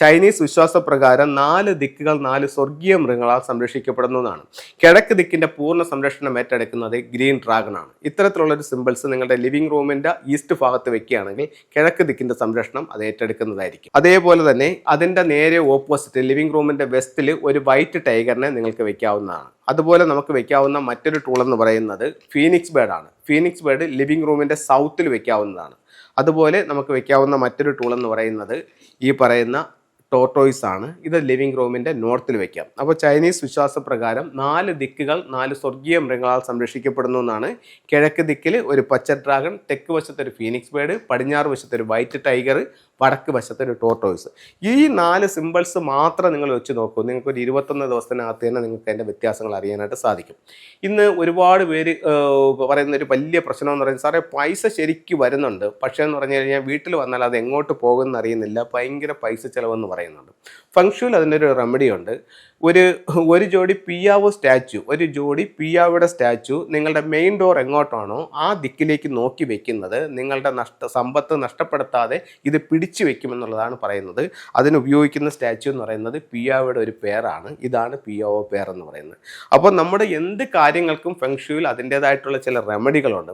Chinese വിശ്വാസപ്രകാരം നാല് ദിക്കുകൾ നാല് സ്വർഗീയ മൃഗങ്ങളാൽ സംരക്ഷിക്കപ്പെടുന്നതാണ്. കിഴക്ക് ദിക്കിന്റെ പൂർണ സംരക്ഷണം ഏറ്റെടുക്കുന്നത് ഗ്രീൻ ഡ്രാഗൺ ആണ്. ഇത്തരത്തിലുള്ള ഒരു സിമ്പിൾസ് നിങ്ങളുടെ ലിവിംഗ് റൂമിന്റെ ഈസ്റ്റ് ഭാഗത്ത് വെക്കുകയാണെങ്കിൽ കിഴക്ക് ദിക്കിന്റെ സംരക്ഷണം അത് ഏറ്റെടുക്കുന്നതായിരിക്കും. അതേപോലെ തന്നെ അതിന്റെ നേരെ ഓപ്പോസിറ്റ് ലിവിംഗ് റൂമിന്റെ വെസ്റ്റിൽ ഒരു വൈറ്റ് ടൈഗറിനെ നിങ്ങൾക്ക് വെക്കാവുന്നതാണ്. അതുപോലെ നമുക്ക് വെക്കാവുന്ന മറ്റൊരു ടൂൾ എന്ന് പറയുന്നത് ഫീനിക്സ് ബേഡാണ് ഫീനിക്സ് ബേഡ് ലിവിംഗ് റൂമിന്റെ സൗത്തിൽ വെക്കാവുന്നതാണ്. അതുപോലെ നമുക്ക് വെക്കാവുന്ന മറ്റൊരു ടൂൾ എന്ന് പറയുന്നത് ഈ പറയുന്ന ടോർട്ടോയ്സ് ആണ്. ഇത് ലിവിംഗ് റൂമിന്റെ നോർത്തിൽ വെക്കാം. അപ്പോൾ ചൈനീസ് വിശ്വാസപ്രകാരം നാല് ദിക്കുകൾ നാല് സ്വർഗീയ മൃഗങ്ങളാൽ സംരക്ഷിക്കപ്പെടുന്നു എന്നാണ്. കിഴക്ക് ദിക്കിൽ ഒരു പച്ച ഡ്രാഗൺ തെക്ക് വശത്തൊരു ഫീനിക്സ് ബേഡ് പടിഞ്ഞാറ് വശത്തൊരു വൈറ്റ് ടൈഗർ വടക്ക് ഒരു ടോർട്ടോയ്സ് ഈ നാല് സിമ്പിൾസ് മാത്രം നിങ്ങൾ വെച്ച് നോക്കൂ. നിങ്ങൾക്ക് ഒരു ഇരുപത്തൊന്ന് ദിവസത്തിനകത്ത് തന്നെ നിങ്ങൾക്ക് അതിന്റെ വ്യത്യാസങ്ങൾ അറിയാനായിട്ട് സാധിക്കും. ഇന്ന് ഒരുപാട് പേര് പറയുന്ന ഒരു വലിയ പ്രശ്നം എന്ന് പറയുന്നത് സാറേ പൈസ ശരിക്ക് വരുന്നുണ്ട്. പക്ഷേ എന്ന് പറഞ്ഞു കഴിഞ്ഞാൽ വീട്ടിൽ വന്നാൽ അത് എങ്ങോട്ട് പോകുമെന്ന് അറിയുന്നില്ല. ഭയങ്കര പൈസ ചിലവെന്ന് പറയുന്നുണ്ട്. ഫങ്ഷുവിൽ അതിനൊരു റെമഡി ഉണ്ട്. ഒരു ഒരു ജോഡി പിയാവോ സ്റ്റാച്ചു. ഒരു ജോഡി പിയാവോയുടെ സ്റ്റാച്ചു. നിങ്ങളുടെ മെയിൻ ഡോർ എങ്ങോട്ടാണോ ആ ദിക്കിലേക്ക് നോക്കി വെക്കുന്നത്. നിങ്ങളുടെ നഷ്ട സമ്പത്ത് നഷ്ടപ്പെടുത്താതെ ഇത് പിടിച്ചു വെക്കുമെന്നുള്ളതാണ് പറയുന്നത്. അതിന് ഉപയോഗിക്കുന്ന സ്റ്റാച്ചു എന്ന് പറയുന്നത് പിയാവയുടെ ഒരു പേരാണ്. ഇതാണ് പിയാവോ പേർ എന്ന് പറയുന്നത്. അപ്പോൾ നമ്മുടെ എന്ത് കാര്യങ്ങൾക്കും ഫെങ്ഷുവിൽ അതിന്റെതായിട്ടുള്ള ചില റെമഡികളുണ്ട്.